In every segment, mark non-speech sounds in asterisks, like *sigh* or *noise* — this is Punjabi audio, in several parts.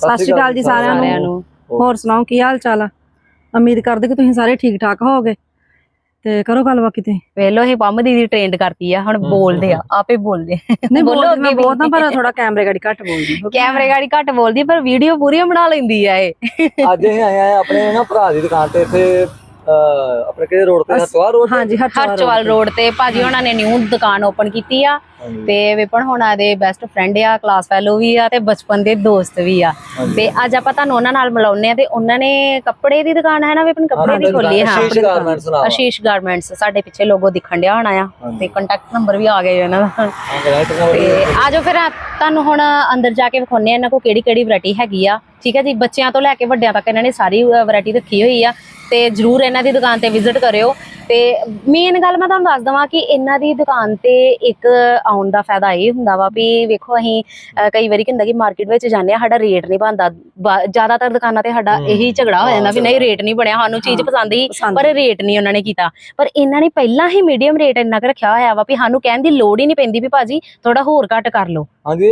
ਸਤਿ ਸ਼੍ਰੀ ਅਕਾਲ ਜੀ ਸਾਰਿਆਂ ਨੂੰ। ਹੋਰ ਸੁਣਾਓ ਕੀ ਹਾਲ ਚਾਲ ਆ? ਉਮੀਦ ਕਰਦੇ ਕਿ ਤੁਸੀਂ ਸਾਰੇ ਠੀਕ ਠਾਕ ਹੋਵੋਗੇ। ਤੇ ਕਰੋ ਗੱਲਬਾਤ ਕਿਤੇ। ਵੇਲੋ ਇਹ ਪੰਮ ਦੀਦੀ ਟ੍ਰੇਨਡ ਕਰਤੀ ਆ ਹੁਣ ਬੋਲਦੇ ਆ ਆਪੇ ਬੋਲਦੇ। ਨਹੀਂ ਬੋਲੋ ਅੱਗੇ ਬਹੁਤ ਨਾ। ਪਰ ਥੋੜਾ ਕੈਮਰੇ ਗਾੜੀ ਘੱਟ ਬੋਲਦੀ ਕੈਮਰੇ ਗਾੜੀ ਘੱਟ ਬੋਲਦੀ ਪਰ ਵੀਡੀਓ ਪੂਰੀਆਂ ਬਣਾ ਲੈਂਦੀ ਆ ਇਹ। ਅੱਜ ਅਸੀਂ ਆਏ ਆ ਆਪਣੇ ਨਾ ਭਰਾ ਦੀ ਦੁਕਾਨ ਤੇ ਇੱਥੇ ਆਪਣੇ ਕਿਹੜੇ ਰੋਡ ਤੇ? ਹਤਵਾਰ ਰੋਡ ਹਾਂਜੀ ਹਰਚਵਾਲ ਹਰਚਵਾਲ ਰੋਡ ਤੇ। ਭਾਜੀ ਉਹਨਾਂ ਨੇ ਨਿਊ ਦੁਕਾਨ ਓਪਨ ਕੀਤੀ ਆ। ਤੇ ਵਿਪਨ ਹੋਣਾ ਦੇ ਬੈਸਟ ਫਰੈਂਡ ਆ ਕਲਾਸ ਫੈਲੋ ਵੀ ਆ ਤੇ ਬਚਪਨ ਦੇ ਦੋਸਤ ਵੀ ਆ। ਤੇ ਅੱਜ ਆਪਾਂ ਤੁਹਾਨੂੰ ਉਹਨਾਂ ਨਾਲ ਮਿਲਾਉਂਦੇ ਆ ਤੇ ਉਹਨਾਂ ਨੇ ਕੱਪੜੇ ਦੀ ਦੁਕਾਨ ਹੈ ਨਾ ਵਿਪਨ? ਕੱਪੜੇ ਦੀ ਖੋਲੀ ਹੈ ਸ਼ੀਸ਼ ਗਾਰਮੈਂਟਸ ਨਾਮ ਆਸ਼ੀਸ਼ ਗਾਰਮੈਂਟਸ ਸਾਡੇ ਪਿੱਛੇ ਲੋਗੋ ਦਿਖਣ ਡਿਆ ਹੋਣਾ ਆ। ਤੇ ਕੰਟੈਕਟ ਨੰਬਰ ਵੀ ਆ ਗਏ ਇਹਨਾਂ ਦਾ। ਤੇ ਆਜੋ ਫਿਰ ਤੁਹਾਨੂੰ ਹੁਣ ਅੰਦਰ ਜਾ ਕੇ ਵਿਖਾਉਣੇ ਆ ਇਹਨਾਂ ਕੋ ਕਿਹੜੀ ਕਿਹੜੀ ਵੈਰਾਈਟੀ ਹੈਗੀ ਆ। ਠੀਕ ਹੈ ਜੀ ਬੱਚਿਆਂ ਤੋਂ ਲੈ ਕੇ ਵੱਡਿਆਂ ਤੱਕ ਇਹਨਾਂ ਨੇ ਸਾਰੀ ਵੈਰਾਈਟੀ ਰੱਖੀ ਹੋਈ ਆ। ਤੇ ਜਰੂਰ ਇਹਨਾਂ ਦੀ ਦੁਕਾਨ ਤੇ ਵਿਜ਼ਿਟ ਕਰਿਓ। ਤੇ ਮੇਨ ਗੱਲ ਮੈਂ ਤੁਹਾਨੂੰ ਦੱਸ ਦਵਾਂ ਕਿ ਇਹਨਾਂ ਦੀ ਦੁਕਾਨ ਤੇ ਇੱਕ ਆਉਣ ਦਾ ਫਾਇਦਾ ਇਹ ਹੁੰਦਾ ਵਾ ਵੀ ਵੇਖੋ ਅਸੀਂ ਕਈ ਵਾਰੀ ਕੀ ਹੁੰਦਾ ਕਿ ਮਾਰਕੀਟ ਵਿੱਚ ਜਾਂਦੇ ਆ ਸਾਡਾ ਰੇਟ ਨਹੀਂ ਬਣਦਾ। ਜ਼ਿਆਦਾਤਰ ਦੁਕਾਨਾਂ ਤੇ ਸਾਡਾ ਇਹੀ ਝਗੜਾ ਹੋ ਜਾਂਦਾ ਵੀ ਨਹੀਂ ਰੇਟ ਨਹੀਂ ਬਣਿਆ ਸਾਨੂੰ ਚੀਜ਼ ਪਸੰਦ ਹੀ ਪਰ ਰੇਟ ਨਹੀਂ ਉਹਨਾਂ ਨੇ ਕੀਤਾ। ਪਰ ਇਹਨਾਂ ਨੇ ਪਹਿਲਾਂ ਹੀ ਮੀਡੀਅਮ ਰੇਟ ਇੰਨਾ ਕੁ ਰੱਖਿਆ ਹੋਇਆ ਵਾ ਵੀ ਸਾਨੂੰ ਕਹਿਣ ਦੀ ਲੋੜ ਹੀ ਨਹੀਂ ਪੈਂਦੀ ਵੀ ਭਾਜੀ ਥੋੜਾ ਹੋਰ ਘੱਟ ਕਰ ਲਓ।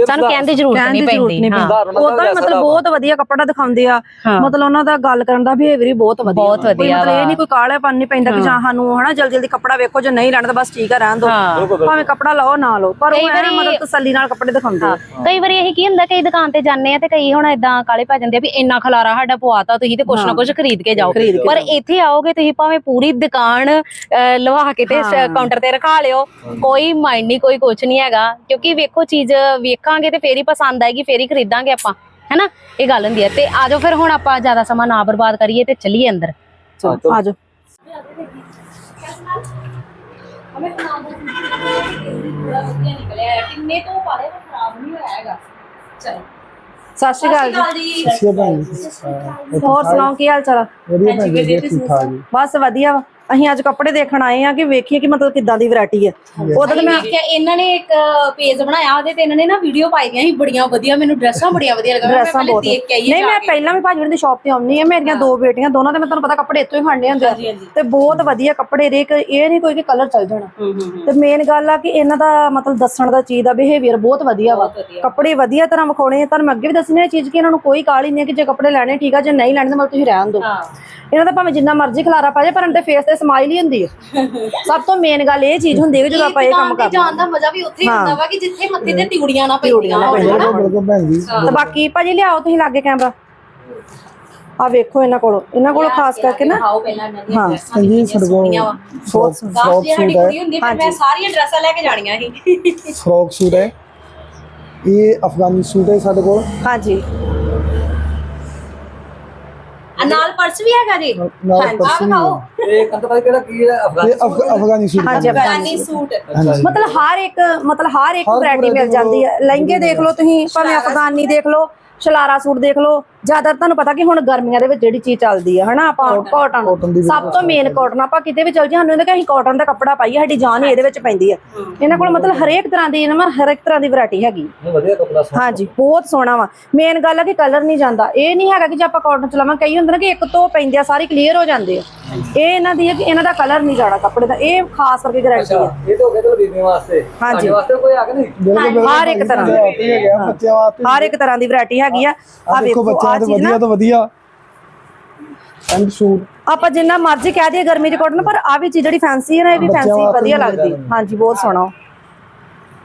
ਸਾਨੂੰ ਕਹਿਣ ਦੀ ਜ਼ਰੂਰਤ ਨਹੀਂ ਪੈਂਦੀ ਉਹਦਾ ਮਤਲਬ ਬਹੁਤ ਵਧੀਆ ਕੱਪੜਾ ਦਿਖਾਉਂਦੇ ਆ। ਮਤਲਬ ਉਹਨਾਂ ਦਾ ਗੱਲ ਕਰਨ ਦਾ ਬਿਹੇਵੀਅਰ ਹੀ ਬਹੁਤ ਵਧੀਆ ਬਹੁਤ ਵਧੀਆ ਮਤਲਬ ਇਹ ਵਾ। ਨਹੀਂ ਕੋਈ ਕਾਹਲਾਪਨ ਨਹੀਂ ਪੈਂਦਾ ਕਿ ਜਾਂ ਸਾਨੂੰ ਹਨਾ ਜਲਦੀ ਜਲਦੀ ਕੱਪੜਾ ਵੇਖੋ ਜੇ ਨਹੀਂ ਲੈਣਾ ਤਾਂ ਬਸ ਠੀਕ ਆ ਰਹਿਣ ਦਿਓ। ਹਾਂ। ਭਾਵੇਂ ਕੱਪੜਾ ਲਓ ਨਾ ਲਓ। ਪਰ ਉਹ ਐਂ ਮਤਲਬ ਤਸੱਲੀ ਨਾਲ ਕੱਪੜੇ ਦਿਖਾਉਂਦੇ ਕਈ ਵਾਰੀ ਇਹ ਕੀ ਹੁੰਦਾ ਕਈ ਦੁਕਾਨ ਤੇ ਜਾਂਦੇ ਆ ਤੇ ਕਈ ਹੁਣ ਇਦਾਂ ਕਾਲੇ ਪੈ ਜਾਂਦੇ ਆ ਵੀ ਇੰਨਾ ਖਲਾਰਾ ਸਾਡਾ ਪਵਾਤਾ ਤੁਸੀਂ ਤੇ ਕੁਛ ਨਾ ਕੁਛ ਖਰੀਦ ਕੇ ਜਾਓ। ਪਰ ਇੱਥੇ ਆਓਗੇ ਤੁਸੀਂ ਭਾਵੇਂ ਪੂਰੀ ਦੁਕਾਨ ਲਵਾ ਕੇ ਤੇ ਕਾਊਂਟਰ ਤੇ ਰਖਾ ਲਿਓ। ਕੋਈ ਮਾਈਂਡ ਨਹੀਂ ਕੋਈ ਕੁਛ ਨਹੀਂ ਹੈਗਾ। ਕਿਉਂਕਿ ਵੇਖੋ ਚੀਜ਼ ਵੇਖਾਂਗੇ ਤੇ ਫੇਰ ਹੀ ਪਸੰਦ ਆਏਗੀ ਫੇਰ ਹੀ ਖਰੀਦਾਂਗੇ ਆਪਾਂ। ਹੈਨਾ? ਇਹ ਗੱਲ ਹੁੰਦੀ ਹੈ ਤੇ ਆਜੋ ਫਿਰ ਹੁਣ ਆਪਾਂ ਜ਼ਿਆਦਾ ਸਮਾਂ ਨਾ ਬਰਬਾਦ ਕਰੀਏ ਤੇ ਚੱਲੀਏ ਅੰਦਰ। ਚਲੋ ਆਜੋ ਕਿੰਨੇ ਤੋਂ ਪਾਲੇ ਖਰਾਬ ਨਹੀਂ ਹੋਇਆ ਹੈਗਾ ਚਲੋ ਸਤਿ ਸ਼੍ਰੀ ਅਕਾਲ ਜੀ ਅੱਛਾ ਭੈਣ ਜੀ ਹੋਰ ਸੁਣਾਓ ਕੀ ਹਾਲ ਚਾਲ ਆ? ਵਧੀਆ ਭੈਣ ਜੀ ਵਧੀਆ ਠੀਕ ਠਾਕ ਜੀ ਬਸ ਵਧੀਆ ਵਾ ਅਸੀਂ ਅੱਜ ਕੱਪੜੇ ਦੇਖਣ ਆਏ ਆ ਕਿ ਵੇਖੀਏ ਕਿ ਮਤਲਬ ਕਿੱਦਾਂ ਦੀ ਵੈਰਾਈਟੀ ਹੈ। ਉਦੋਂ ਤਾਂ ਮੈਂ ਇਹਨਾਂ ਨੇ ਇੱਕ ਪੇਜ ਬਣਾਇਆ ਉਹਦੇ ਤੇ ਇਹਨਾਂ ਨੇ ਨਾ ਵੀਡੀਓ ਪਾਈ ਦੀਆਂ ਸੀ ਬੜੀਆਂ ਵਧੀਆ ਮੈਨੂੰ ਡਰੈਸਾਂ ਬੜੀਆਂ ਵਧੀਆ ਲੱਗੀਆਂ ਮੈਂ ਡਰੈਸਾਂ ਪਹਿਲੇ ਬਹੁਤ ਦੇਖ ਕੇ ਆਈ ਨਹੀਂ ਮੈਂ ਪਹਿਲਾਂ ਵੀ ਭਾਜੀ ਹੋਣੀ ਦੀ ਸ਼ਾਪ ਤੇ ਆਉਣੀ ਆ ਮੇਰੀਆਂ ਦੋ ਬੇਟੀਆਂ ਦੋਨਾਂ ਦੇ ਮੈਂ ਤੁਹਾਨੂੰ ਪਤਾ ਕੱਪੜੇ ਇੱਥੋਂ ਹੀ ਖੜਨੇ ਹੁੰਦੇ ਆ। ਤੇ ਬਹੁਤ ਵਧੀਆ ਕੱਪੜੇ ਰੇਕ ਇਹ ਨਹੀਂ ਕੋਈ ਕਿ ਕਲਰ ਚੱਲ ਜਾਣਾ। ਤੇ ਮੇਨ ਗੱਲ ਆ ਕਿ ਇਹਨਾਂ ਦਾ ਮਤਲਬ ਦੱਸਣ ਦਾ ਚੀਜ਼ ਦਾ ਬਿਹੇਵੀਅਰ ਬਹੁਤ ਵਧੀਆ ਵਾ। ਕੱਪੜੇ ਵਧੀਆ ਤਰ੍ਹਾਂ ਵਿਖਾਉਣੇ ਆ ਤੁਹਾਨੂੰ ਮੈਂ ਅੱਗੇ ਵੀ ਦੱਸਣੀ ਇਹ ਚੀਜ਼ ਕਿ ਇਹਨਾਂ ਨੂੰ ਕੋਈ ਕਾਹਲੀ ਨਹੀਂ ਹੈ ਕਿ ਜੇ ਕੱਪੜੇ ਲੈਣੇ ਠੀਕ ਆ ਜੇ ਨਹੀਂ ਲੈਣੇ ਤਾਂ ਮਤਲਬ ਤੁਸੀਂ ਰਹਿਣ ਦਿਓ। ਇਹਨਾਂ ਦਾ ਭਾਵੇਂ ਜਿੰਨਾ ਮਰਜ਼ੀ ਖਲਾਰਾ ਪਾ ਜਾਏ ਪਰ ਇਹਨਾਂ ਦੇ ਫੇਸ ਤੇ ਸਮਾਈਲ ਹੀ ਹੁੰਦੀ ਹੈ ਸਭ ਤੋਂ ਮੇਨ ਗੱਲ ਇਹ ਚੀਜ਼ ਹੁੰਦੀ ਹੈ ਕਿ ਜਦੋਂ ਆਪਾਂ ਇਹ ਕੰਮ ਕਰਦੇ ਜਾਣ ਦਾ ਮਜ਼ਾ ਵੀ ਉੱਥੇ ਹੀ ਹੁੰਦਾ ਵਾ ਕਿ ਜਿੱਥੇ ਮੱਥੇ ਤੇ ਤਿਉੜੀਆਂ ਨਾ ਪੈਂਦੀਆਂ ਹੋਣ ਬਿਲਕੁਲ ਬਿਲਕੁਲ ਭੈਣ ਜੀ। ਤੇ ਬਾਕੀ ਭਾਜੀ ਲਿਆਓ ਤੁਸੀਂ ਲਾਗੇ ਕੈਮਰਾ। ਆ ਵੇਖੋ ਇਹਨਾਂ ਕੋਲ। ਇਹਨਾਂ ਕੋਲ ਖਾਸ ਕਰਕੇ ਨਾ। ਖਾਓ ਪਹਿਲਾਂ ਇਹਨਾਂ ਦੀਆਂ ਹਾਂ ਜੀ ਸਾਡੇ ਕੋਲ ਫਰੋਕ ਸੂਟ ਹੈ। ਮੈਂ ਸਾਰੀਆਂ ਡਰੈਸਾਂ ਲੈ ਕੇ ਜਾਣੀਆਂ ਸੀ। ਫਰੋਕ ਸੂਟ ਹੈ। ਇਹ ਅਫਗਾਨੀ ਸੂਟ ਹੈ ਸਾਡੇ ਕੋਲ। ਹਾਂਜੀ। ਆ ਨਾਲ ਪਰਸ ਵੀ ਹੈਗਾ ਜੀ। ਨਾਲ ਆ ਪਰਸ ਵੀ ਇਹ ਕੰਤਪਾ ਕਿਹੜਾ ਕੀ ਹੈ? ਇਹ ਅਫਗਾਨ ਅਫਗ- ਅਫਗਾਨੀ ਸੂਟ। ਹਾਂਜੀ ਹੈ। ਅਫਗਾਨੀ ਸੂਟ। ਹਾਂਜੀ ਮਤਲਬ ਹਰ ਇੱਕ ਮਤਲਬ ਹਰ ਇੱਕ ਹਰ ਵੈਰਾਈਟੀ ਮਿਲ ਜਾਂਦੀ ਹੈ ਲਹਿੰਗੇ ਦੇਖ ਲਓ ਤੁਸੀਂ ਭਾਵੇਂ ਅਫਗਾਨੀ ਦੇਖ ਲਓ ਸ਼ਲਾਰਾ ਸੂਟ ਦੇਖ ਲਓ ਜ਼ਿਆਦਾ ਤੁਹਾਨੂੰ ਪਤਾ ਕਿ ਹੁਣ ਗਰਮੀਆਂ ਦੇ ਵਿੱਚ ਜਿਹੜੀ ਚੀਜ਼ ਚੱਲਦੀ ਹੈ ਹਨਾ ਆਪਾਂ ਕਾਟਨ ਦੀ ਸਭ ਤੋਂ ਮੇਨ ਕਾਟਨ ਆਪਾਂ ਕਿਤੇ ਵੀ ਚੱਲ ਜੀ ਸਾਨੂੰ ਇਹਦਾ ਕਿ ਅਸੀਂ ਕਾਟਨ ਦਾ ਕੱਪੜਾ ਪਾਈਏ ਸਾਡੀ ਜਾਨ ਹੀ ਇਹਦੇ ਵਿੱਚ ਪੈਂਦੀ ਹੈ। ਇਹਨਾਂ ਕੋਲ ਮਤਲਬ ਹਰੇਕ ਤਰ੍ਹਾਂ ਦੀ ਇਹਨਾਂ ਹਰ ਇੱਕ ਤਰ੍ਹਾਂ ਦੀ ਵੈਰਾਈਟੀ ਹੈਗੀ। ਇਹ ਵਧੀਆ ਕੱਪੜਾ ਸੋਹਣਾ। ਹਾਂਜੀ ਬਹੁਤ ਸੋਹਣਾ ਵਾ। ਮੇਨ ਗੱਲ ਹੈ ਕਿ ਕਲਰ ਨਹੀਂ ਜਾਂਦਾ। ਇਹ ਨਹੀਂ ਹੈਗਾ ਕਿ ਜੇ ਆਪਾਂ ਕਾਟਨ ਚਲਾਵਾਂ ਕਈ ਹੁੰਦੇ ਨੇ ਕਿ ਇੱਕ ਤੋਂ ਪੈਂਦੇ ਆ ਸਾਰੇ ਕਲੀਅਰ ਹੋ ਜਾਂਦੇ ਆ। ਇਹ ਇਹਨਾਂ ਦੀ ਹੈ ਕਿ ਇਹਨਾਂ ਦਾ ਕਲਰ ਨਹੀਂ ਜਾਣਾ ਕੱਪੜੇ ਦਾ। ਇਹ ਖਾਸ ਕਰਕੇ ਗਾਰੰਟੀ ਹੈ ਇਹ ਤਾਂ ਹੋ ਗਿਆ ਚਲੋ ਬੀਬੀ ਵਾਸਤੇ। ਹਾਂਜੀ। ਵਾਸਤੇ ਕੋਈ ਆ ਕੇ ਨਹੀਂ ਹਰ ਇੱਕ ਤਰ੍ਹਾਂ ਵਾਸਤੇ ਹਰ ਇੱਕ ਤਰ੍ਹਾਂ ਦੀ ਵੈਰਾਈਟੀ ਹੈਗੀ ਆ। ਆ ਵੇਖੋ ਬੱਚਿਆਂ ਦੇ ਚੀਜ਼ ਵਧੀਆ ਤੋਂ ਵਧੀਆ। ਐਂਡ ਸੂਟ ਆਪਾਂ ਜਿੰਨਾ ਮਰਜ਼ੀ ਕਹਿ ਦਈਏ ਗਰਮੀ ਚ ਕਾਟਨ ਪਰ ਆ ਵੀ ਚੀਜ਼ ਜਿਹੜੀ ਫੈਂਸੀ ਹੈ ਨਾ ਇਹ ਵੀ ਬੱਚਿਆਂ ਫੈਂਸੀ ਵਾਸਤੇ ਵਧੀਆ ਵੀ ਲੱਗਦੀ। ਹਾਂਜੀ ਬਹੁਤ ਸੋਹਣਾ।